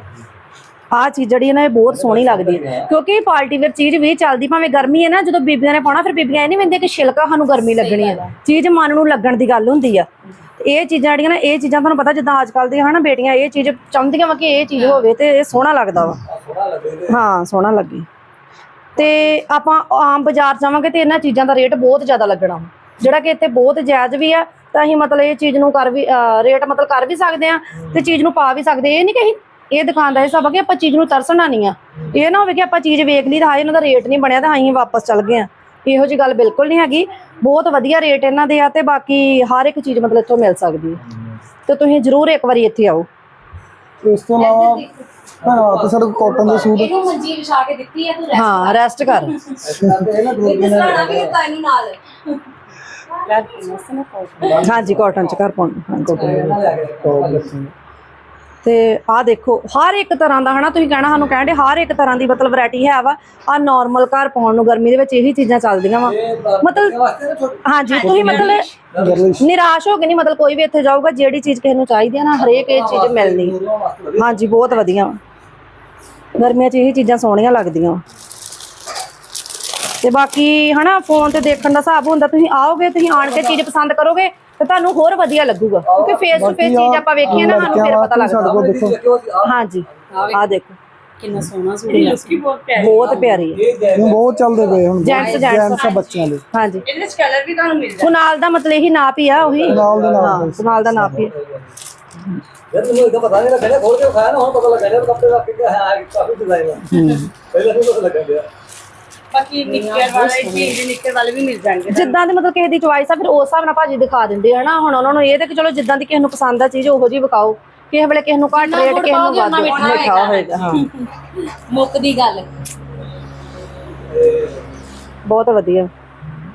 ਆਹ ਚੀਜ਼ ਜਿਹੜੀ ਹੈ ਨਾ ਇਹ ਬਹੁਤ ਸੋਹਣੀ ਲੱਗਦੀ ਹੈ। ਕਿਉਂਕਿ ਪਾਰਟੀ ਵੇਅਰ ਚੀਜ਼ ਵੀ ਚੱਲਦੀ ਭਾਵੇਂ ਗਰਮੀ ਹੈ ਨਾ ਜਦੋਂ ਬੀਬੀਆਂ ਨੇ ਪਾਉਣਾ ਫਿਰ ਬੀਬੀਆਂ ਇਹ ਨਹੀਂ ਵੰਦੇ ਕਿ ਛਿਲਕਾ ਸਾਨੂੰ ਗਰਮੀ ਲੱਗਣੀ ਹੈ। ਚੀਜ਼ ਮਨ ਨੂੰ ਲੱਗਣ ਦੀ ਗੱਲ ਹੁੰਦੀ ਆ। ਇਹ ਚੀਜ਼ਾਂ ਜਿਹੜੀਆਂ ਨਾ ਇਹ ਚੀਜ਼ਾਂ ਤੁਹਾਨੂੰ ਪਤਾ ਜਿੱਦਾਂ ਅੱਜ ਕੱਲ ਦੀਆਂ ਹਨਾ ਬੇਟੀਆਂ ਇਹ ਚੀਜ਼ ਚਾਹੁੰਦੀਆਂ ਵਾ ਕਿ ਇਹ ਚੀਜ਼ ਹੋਵੇ ਤੇ ਇਹ ਸੋਹਣਾ ਲੱਗਦਾ ਵਾ। ਹਾਂ ਸੋਹਣਾ ਲੱਗੇ ਤੇ। ਆਪਾਂ ਆਮ ਬਾਜ਼ਾਰ ਜਾਵਾਂਗੇ ਤੇ ਇਹਨਾਂ ਚੀਜ਼ਾਂ ਦਾ ਰੇਟ ਬਹੁਤ ਜ਼ਿਆਦਾ ਲੱਗਣਾ। ਜਿਹੜਾ ਕਿ ਇੱਥੇ ਬਹੁਤ ਜਾਇਜ਼ ਵੀ ਆ ਤਾਂ ਅਸੀਂ ਮਤਲਬ ਇਹ ਚੀਜ਼ ਨੂੰ ਕਰ ਵੀ ਰੇਟ ਮਤਲਬ ਕਰ ਵੀ ਸਕਦੇ ਆ ਤੇ ਚੀਜ਼ ਨੂੰ ਪਾ ਵੀ ਸਕਦੇ ਇਹ ਨਹੀਂ ਕਿ ਅਸੀਂ ਇਹ ਦੁਕਾਨ ਦਾ ਹਿਸਾਬ ਆ ਕਿ ਆਪਾਂ ਚੀਜ਼ ਨੂੰ ਤਰਸਣਾ ਨਹੀਂ ਆ। ਇਹ ਨਾ ਹੋਵੇ ਕਿ ਆਪਾਂ ਚੀਜ਼ ਵੇਖ ਲਈ ਤਾਂ ਹਾਏ ਇਹਨਾਂ ਦਾ ਰੇਟ ਨਹੀਂ ਬਣਿਆ ਤਾਂ ਅਸੀਂ ਵਾਪਸ ਚੱਲ ਗਏ ਆ। ਇਹੋ ਜੀ ਗੱਲ ਬਿਲਕੁਲ ਨਹੀਂ ਹੈਗੀ। ਬਹੁਤ ਵਧੀਆ ਰੇਟ ਇਹਨਾਂ ਦੇ ਆ ਤੇ ਬਾਕੀ ਹਰ ਇੱਕ ਚੀਜ਼ ਮਤਲਬ ਇੱਥੋਂ ਮਿਲ ਸਕਦੀ ਹੈ। ਤੇ ਤੁਸੀਂ ਜ਼ਰੂਰ ਇੱਕ ਵਾਰੀ ਇੱਥੇ ਆਓ। ਇਸ ਤੋਂ ਇਲਾਵਾ ਭੈਣਾਂ ਤੇ ਸਾਡੇ ਕਾਟਨ ਦੇ ਸੂਟ। ਇਹਨੂੰ ਮੰਜੀ ਵਿਛਾ ਕੇ ਦਿੱਤੀ ਹੈ ਤੂੰ ਰੈਸਟ ਹਾਂ ਰੈਸਟ ਕਰ। ਸਰਾਣਾ ਵੀ ਦਿੱਤਾ ਇਹਨੂੰ ਨਾਲ। ਹਾਂਜੀ ਕਾਟਨ ਚ ਘਰ ਪਾਉਣ ਹਾਂਜੀ ਤੇ ਆਹ ਦੇਖੋ ਹਰ ਇੱਕ ਤਰ੍ਹਾਂ ਦਾ ਹਨਾ ਤੁਸੀਂ ਕਹਿਣਾ ਸਾਨੂੰ ਕਹਿੰਦੇ ਹਰ ਇੱਕ ਤਰ੍ਹਾਂ ਦੀ ਮਤਲਬ ਵੈਰਾਈਟੀ ਹੈ ਵਾ। ਆ ਨਾਰਮਲ ਘਰ ਪਾਉਣ ਨੂੰ ਗਰਮੀ ਦੇ ਵਿੱਚ ਇਹੀ ਚੀਜ਼ਾਂ ਚੱਲਦੀਆਂ ਵਾ। ਮਤਲਬ ਹਾਂਜੀ ਤੁਸੀਂ ਮਤਲਬ ਨਿਰਾਸ਼ ਹੋ ਕੇ ਨਹੀਂ ਮਤਲਬ ਕੋਈ ਵੀ ਇੱਥੇ ਜਾਊਗਾ ਜਿਹੜੀ ਚੀਜ਼ ਕਿਸੇ ਨੂੰ ਚਾਹੀਦੀ ਹੈ ਨਾ ਹਰੇਕ ਇਹ ਚੀਜ਼ ਮਿਲਣੀ। ਹਾਂਜੀ ਬਹੁਤ ਵਧੀਆ। ਵਾ ਗਰਮੀਆਂ 'ਚ ਇਹੀ ਚੀਜ਼ਾਂ ਸੋਹਣੀਆਂ ਲੱਗਦੀਆਂ। ਵਾ ਤੇ ਬਾਕੀ ਹਨਾ ਫੋਨ ਤੇ ਦੇਖਣ ਦਾ ਹਿਸਾਬ ਹੁੰਦਾ ਤੁਸੀਂ ਆਓਗੇ ਤੁਸੀਂ ਆਣ ਕੇ ਚੀਜ਼ ਪਸੰਦ ਕਰੋਗੇ ਤੇ ਤੁਹਾਨੂੰ ਹੋਰ ਵਧੀਆ ਲੱਗੂਗਾ ਕਿਉਂਕਿ ਫੇਸ ਟੂ ਫੇਸ ਚੀਜ਼ ਆਪਾਂ ਵੇਖੀਏ ਨਾ ਸਾਨੂੰ ਫਿਰ ਪਤਾ ਲੱਗਦਾ। ਹਾਂਜੀ ਆਹ ਦੇਖੋ। ਕਿੰਨਾ ਸੋਹਣਾ ਸੂਟ ਲੁੱਕ ਹੀ ਬਹੁਤ ਪਿਆਰੀ। ਬਹੁਤ ਪਿਆਰੀ ਹੈ। ਇਹ ਬਹੁਤ ਚੱਲਦੇ ਪਏ ਹੁਣ Gents ਆ ਬੱਚਿਆਂ ਦੇ। ਹਾਂਜੀ। ਇਹਦੇ ਵਿੱਚ ਕਲਰ ਵੀ ਤੁਹਾਨੂੰ ਮਿਲ ਕੁਨਾਲ ਦਾ ਮਤਲਬ ਇਹੀ ਨਾਪ ਹੀ ਆ ਉਹੀ? ਨਾਲ ਦੇ ਹਾਂ ਕੁਨਾਲ ਦਾ ਨਾਪ ਹੀ ਆ। ਯਾਰ ਮੈਨੂੰ ਇਹਦਾ ਪਤਾ ਨਹੀਂ ਲੱਗਿਆ ਖੋਲ ਕੇ ਖਾਇਆ ਨਾ ਹੁਣ ਪਤਾ ਲੱਗਿਆ ਕੱਪੜੇ ਦਾ ਕਿੱਥੇ ਹੈ ਕਾਫੀ ਡਿਜ਼ਾਈਨ ਹੈ। ਪਹਿਲਾਂ ਨਹੀਂ ਪਤਾ ਲੱਗਿਆ ਬਾਕੀ ਨਿੱਕਰ ਵਾਲੇ ਚੀਜ਼ ਨਿੱਕਰ ਵਾਲੇ ਵੀ ਮਿਲ ਜਾਣਗੇ। ਜਿੱਦਾਂ ਦੀ ਮਤਲਬ ਕਿਸੇ ਦੀ ਚੁਆਇਸ ਆ ਫਿਰ ਉਸ ਹਿਸਾਬ ਨਾਲ ਭਾਜੀ ਦਿਖਾ ਦਿੰਦੇ ਆ ਨਾ। ਹੁਣ ਉਹਨਾਂ ਨੂੰ ਇਹ ਤੇ ਕਿ ਚਲੋ ਜਿੱਦਾਂ ਦੀ ਕਿਸੇ ਨੂੰ ਪਸੰਦ ਆ ਚੀਜ਼ ਉਹੋ ਜੀ ਵਿਕਾਓ। ਕਿਸੇ ਵੇਲੇ ਕਿਸੇ ਨੂੰ ਘੱਟ ਰੇਟ ਕਿਸੇ ਨੂੰ ਵੱਧ। ਮਿੱਠਾ ਹੋਏਗਾ। ਹਾਂ। *laughs* ਮੁੱਕਦੀ ਗੱਲ। ਬਹੁਤ ਵਧੀਆ।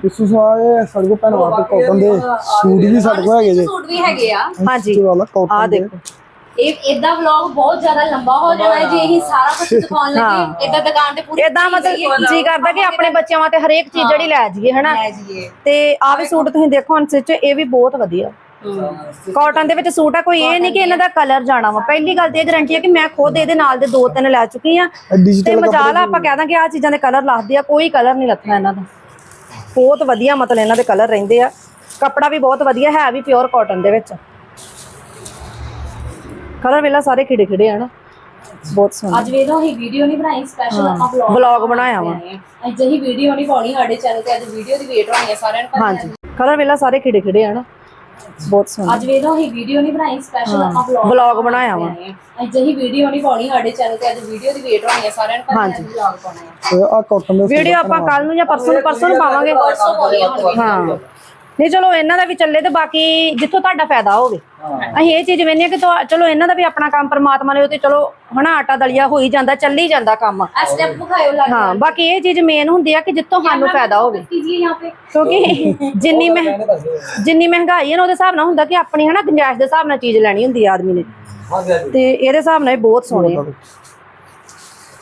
ਇਸ ਸਵਾਏ ਸਾਡੇ ਕੋਲ ਭੈਣਾਂ ਤੇ ਕਾਟਨ ਦੇ ਸੂਟ ਵੀ ਸਾਡੇ ਕੋਲ ਹੈਗੇ ਜੇ। ਸੂਟ ਵੀ ਹੈਗੇ ਆ। ਹਾਂਜੀ। ਵਾਲਾ ਆ ਕਾਟਨ ਦੇ। ਦੇਖੋ। ਇਹ ਇਦਾਂ ਵਲੌਗ ਬਹੁਤ ਜ਼ਿਆਦਾ ਲੰਬਾ ਹੋ ਜਾਣਾ ਹੈ ਜੇ ਅਸੀਂ ਸਾਰਾ ਕੁਝ ਦਿਖਾਉਣ ਲੱਗੇ ਇਦਾਂ ਦੁਕਾਨ ਤੇ ਪੂਰੀ ਇਦਾਂ ਮਤਲਬ ਜੀ ਕਰਦਾ ਕਿ ਆਪਣੇ ਬੱਚਿਆਂ ਵਾਸਤੇ ਹਰੇਕ ਚੀਜ਼ ਜਿਹੜੀ ਲੈ ਜਾਈਏ ਹਨਾ? ਲੈ ਜਾਈਏ। ਤੇ ਆ ਵੀ ਸੂਟ ਤੁਸੀਂ ਦੇਖੋ ਹੁਣ ਸੱਚ ਇਹ ਵੀ ਬਹੁਤ ਵਧੀਆ। ਕਾਟਨ ਦੇ ਵਿੱਚ ਸੂਟ ਆ ਕੋਈ ਇਹ ਨਹੀਂ ਕਿ ਇਹਨਾਂ ਦਾ ਕਲਰ ਜਾਣਾ ਵਾ। ਪਹਿਲੀ ਗੱਲ ਤੇ ਇਹ ਗਾਰੰਟੀ ਹੈ ਕਿ ਮੈਂ ਖੁਦ ਇਹਦੇ ਨਾਲ ਦੇ ਦੋ ਤਿੰਨ ਲੈ ਚੁੱਕੀ ਆ। ਤੇ ਮਜਾਲ ਆਪਾਂ ਕਹਿ ਦਾਂਗੇ ਆ ਚੀਜ਼ਾਂ ਦੇ ਕਲਰ ਲੱਥਦੇ ਆ ਕੋਈ ਕਲਰ ਨਹੀਂ ਲੱਥਣਾ ਇਹਨਾਂ ਦਾ। ਬਹੁਤ ਵਧੀਆ ਮਤਲਬ ਇਹਨਾਂ ਦੇ ਕਲਰ ਰਹਿੰਦੇ ਆ। ਕੱਪੜਾ ਵੀ ਬਹੁਤ ਵਧੀਆ ਹੈ ਵੀ ਪਿਓਰ ਕਾਟਨ ਦੇ ਵਿੱਚ। ਕਲਰ ਵੇਲਾ ਸਾਰੇ ਖਿੜੇ ਖਿੜੇ ਆ ਨਾ। ਬਹੁਤ ਸੋਹਣਾ। ਅੱਜ ਵੇਖ ਲਓ ਅਸੀਂ ਵੀਡੀਓ ਨਹੀਂ ਬਣਾਈ ਸਪੈਸ਼ਲ ਆਪਾਂ ਵਲੌਗ ਵਲੌਗ ਬਣਾਇਆ ਵਾ। ਅੱਜ ਹੀ ਵੀਡੀਓ ਨਹੀਂ ਪਾਉਣੀ ਸਾਡੇ ਚੈਨਲ ਤੇ ਅੱਜ ਵੀਡੀਓ ਦੀ ਵੇਟ ਹੋਣੀ ਹੈ ਸਾਰਿਆਂ ਨੂੰ ਪਤਾ ਹਾਂਜੀ। ਕਲਰ ਵੇਲਾ ਸਾਰੇ ਖਿੜੇ ਖਿੜੇ ਆ ਨਾ। ਬਹੁਤ ਸੋਹਣਾ। ਅੱਜ ਵੇਖ ਲਓ ਅਸੀਂ ਵੀਡੀਓ ਨਹੀਂ ਬਣਾਈ ਸਪੈਸ਼ਲ ਆਪਾਂ ਵਲੌਗ ਵਲੌਗ ਬਣਾਇਆ ਵਾ। ਅੱਜ ਹੀ ਵੀਡੀਓ ਨਹੀਂ ਪਾਉਣੀ ਸਾਡੇ ਚੈਨਲ ਤੇ ਅੱਜ ਵੀਡੀਓ ਦੀ ਵੇਟ ਹੋਣੀ ਹੈ ਸਾਰਿਆਂ ਨੂੰ ਪਤਾ ਹੈ ਵਲੌਗ ਪਾਉਣਾ ਹੈ ਆ ਕਾਟਨ ਦੇ ਵੀਡੀਓ ਆਪਾਂ ਕੱਲ ਨੂੰ ਜਾਂ ਪਰਸੋਂ ਨੂੰ ਪਰਸੋਂ ਨੂੰ ਪਾਵਾਂਗੇ। ਪਰਸੋਂ ਪਾਉਣੀ ਹੈ। ਹਾਂ ਨਹੀਂ ਚਲੋ ਇਹਨਾਂ ਦਾ ਵੀ ਚੱਲੇ ਤੇ ਬਾਕੀ ਜਿੱਥੋਂ ਤੁਹਾਡਾ ਫਾਇਦਾ ਹੋਵੇ। ਅਸੀਂ ਇਹ ਚੀਜ਼ ਵੇਨੇ ਕਿ ਚਲੋ ਇਹਨਾਂ ਦਾ ਵੀ ਆਪਣਾ ਕੰਮ ਪਰਮਾਤਮਾ ਨੇ ਉਹ ਤੇ ਚਲੋ ਹਨਾ ਆਟਾ ਦਲੀਆ ਹੋਈ ਜਾਂਦਾ ਚੱਲੀ ਜਾਂਦਾ ਕੰਮ। ਹਾਂ ਬਾਕੀ ਇਹ ਚੀਜ਼ ਮੇਨ ਹੁੰਦੀ ਆ ਕਿ ਜਿੱਥੋਂ ਸਾਨੂੰ ਫਾਇਦਾ ਹੋਵੇ। ਕਿਉਂਕਿ ਜਿੰਨੀ ਮੈਂ ਜਿੰਨੀ ਮਹਿੰਗਾਈ ਹੈ ਨਾ ਉਹਦੇ ਹਿਸਾਬ ਨਾਲ ਹੁੰਦਾ ਕਿ ਆਪਣੀ ਹਨਾ ਗੁੰਜਾਇਸ਼ ਦੇ ਹਿਸਾਬ ਨਾਲ ਚੀਜ਼ ਲੈਣੀ ਹੁੰਦੀ ਆ ਆਦਮੀ ਨੇ। ਤੇ ਇਹਦੇ ਹਿਸਾਬ ਨਾਲ ਬਹੁਤ ਸੋਹਣੇ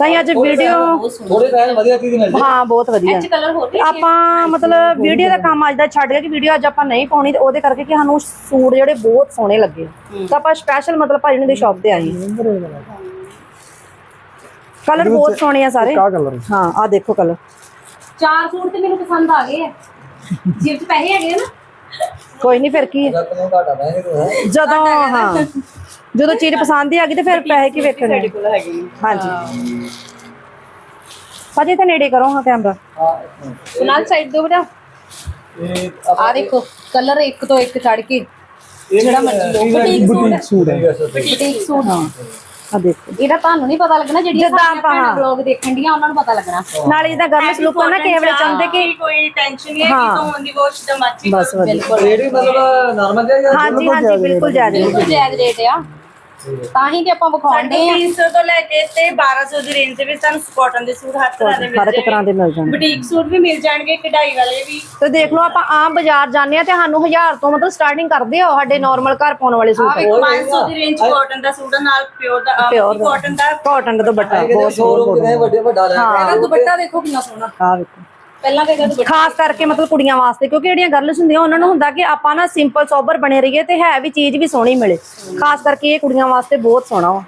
ਤਾਂ ਹੀ ਅੱਜ ਵੀਡੀਓ ਥੋੜੇ ਪੈਸੇ ਵਧੀਆ ਚੀਜ਼ ਮਿਲ ਜੇ ਹਾਂ ਬਹੁਤ ਵਧੀਆ। ਚ ਕਲਰ ਹੋਰ ਆਪਾਂ ਮਤਲਬ ਵੀਡੀਓ ਦਾ ਕੰਮ ਅੱਜ ਦਾ ਛੱਡ ਗਿਆ ਕਿ ਵੀਡੀਓ ਅੱਜ ਆਪਾਂ ਨਹੀਂ ਪਾਉਣੀ ਤੇ ਉਹਦੇ ਕਰਕੇ ਕਿ ਸਾਨੂੰ ਸੂਟ ਜਿਹੜੇ ਬਹੁਤ ਸੋਹਣੇ ਲੱਗੇ। ਤਾਂ ਆਪਾਂ ਸਪੈਸ਼ਲ ਮਤਲਬ ਭਾਜੀ ਨੇ ਦੀ ਸ਼ਾਪ ਤੇ ਆਏ। ਕਲਰ ਬਹੁਤ ਸੋਹਣੇ ਆ ਸਾਰੇ। ਹਾਂ। ਆ ਦੇਖੋ ਕਲਰ ਚਾਰ ਸੂਟ ਤੇ ਮੈਨੂੰ ਪਸੰਦ ਆ ਗਏ ਆ। ਜਿਵੇਂ ਚ ਪੈਸੇ ਹੈਗੇ ਨਾ। ਕੋਈ ਨਹੀਂ ਫਿਰ ਕੀ। ਜਦ ਹੈ। ਜਦੋਂ ਹਾਂ। ਚੀਜ਼ ਪਸੰਦ ਹੀ ਆ ਗਈ ਤੇ ਫਿਰ ਪੈਸੇ ਕੀ ਵੇਖਣੇ ਹਾਂਜੀ। ਭਾਜੀ ਤਾਂ ਨੇੜੇ ਕਰੋ ਹਾਂ ਕੈਮਰਾ। ਹਾਂ ਸੁਨਾਲ ਸਾਈਡ ਦੋ ਬੇਟਾ। ਇਹ ਆ ਦੇਖੋ ਕਲਰ ਇੱਕ ਤੋਂ ਇੱਕ ਚੜ ਕੇ ਇਹ ਜਿਹੜਾ ਮਰਜ਼ੀ ਬੁਟੀਕ ਸੂਟ ਹੈ। ਬੁਟੀਕ ਸੂਟ ਆ ਦੇਖੋ। ਇਹਦਾ ਤੁਹਾਨੂੰ ਨਹੀਂ ਪਤਾ ਲੱਗਣਾ ਜਿਹੜੀਆਂ ਸਾਡੀਆਂ ਬਲੌਗ ਦੇਖਣ ਦੀਆਂ ਉਹਨਾਂ ਨੂੰ ਪਤਾ ਲੱਗਣਾ। ਨਾਲੇ ਜਿੱਦਾਂ ਗਰਮਸ ਲੁੱਕ ਨਾ ਕਿਸੇ ਵੇਲੇ ਚਾਹੁੰਦੇ ਕਿ ਕੋਈ ਟੈਨਸ਼ਨ ਨਹੀਂ ਹੈ ਹਾਂ। ਕਿ ਤੋਂ ਹੋਣ ਦੀ ਬਹੁਤ ਸ਼ਿਦਾ ਮਰਜ਼ੀ ਵਧੀਆ। ਰੇਟ ਵੀ ਮਤਲਬ ਨਾਰਮਲ ਜਿਹਾ ਜਾਂ ਹਾਂਜੀ ਹਾਂਜੀ ਬਿਲਕੁਲ ਜਾਇਜ਼ ਬਿਲਕੁਲ ਜਾਇਜ਼ ਰੇਟ ਆ। ਤਾਂ ਹੀ ਤੇ ਆਪਾਂ ਵਿਖਾਉਂਦੇ ਆ 300 ਤੋਂ ਲੈ ਕੇ ਤੇ 1200 ਦੀ ਰੇਂਜ ਦੇ ਵਿੱਚ ਤੁਹਾਨੂੰ ਕਾਟਨ ਦੇ ਸੂਟ ਹਰ ਤਰ੍ਹਾਂ ਦੇ ਮਿਲ ਇੱਕ ਤਰ੍ਹਾਂ ਦੇ ਮਿਲ ਜਾਣਗੇ। ਬੁਟੀਕ ਸੂਟ ਵੀ ਮਿਲ ਜਾਣਗੇ ਕਢਾਈ ਵਾਲੇ ਵੀ। ਤੇ ਦੇਖ ਲਓ ਆਪਾਂ ਆਮ ਬਾਜ਼ਾਰ ਜਾਂਦੇ ਆ ਤੇ ਸਾਨੂੰ 1000 ਤੋਂ ਮਤਲਬ ਸਟਾਰਟਿੰਗ ਕਰਦੇ ਆ ਸਾਡੇ ਨਾਰਮਲ ਘਰ ਪਾਉਣ ਵਾਲੇ ਆ ਸੂਟ ਵੀ 500 ਦੀ ਰੇਂਜ ਕਾਟਨ ਦਾ ਸੂਟ ਆ, ਨਾਲ ਪਿਓਰ ਦਾ ਦਾ। ਕਾਟਨ ਦਾ। ਕਾਟਨ ਦਾ ਦੁਪੱਟਾ। ਬਹੁਤ ਕਿਤੇ ਵੱਡੇ ਵੱਡਾ ਲੈ ਇਹਦਾ ਦੁਪੱਟਾ ਦੇਖੋ ਕਿੰਨਾ ਸੋਹਣਾ। ਆ ਵੇਖੋ। ਪਹਿਲਾਂ ਕਿਹਦਾ ਦੁਪੱਟਾ ਖਾਸ ਕਰਕੇ ਮਤਲਬ ਕੁੜੀਆਂ ਵਾਸਤੇ ਕਿਉਂਕਿ ਜਿਹੜੀਆਂ ਗਰਲਸ ਹੁੰਦੀਆਂ ਉਹਨਾਂ ਨੂੰ ਹੁੰਦਾ ਕਿ ਆਪਾਂ ਨਾ ਸਿੰਪਲ ਸੋਬਰ ਬਣੇ ਰਹੀਏ ਤੇ ਹੈ ਵੀ ਚੀਜ਼ ਵੀ ਸੋਹਣੀ ਮਿਲੇ। ਖਾਸ ਕਰਕੇ ਇਹ ਕੁੜੀਆਂ ਵਾਸਤੇ ਬਹੁਤ ਸੋਹਣਾ ਵਾ।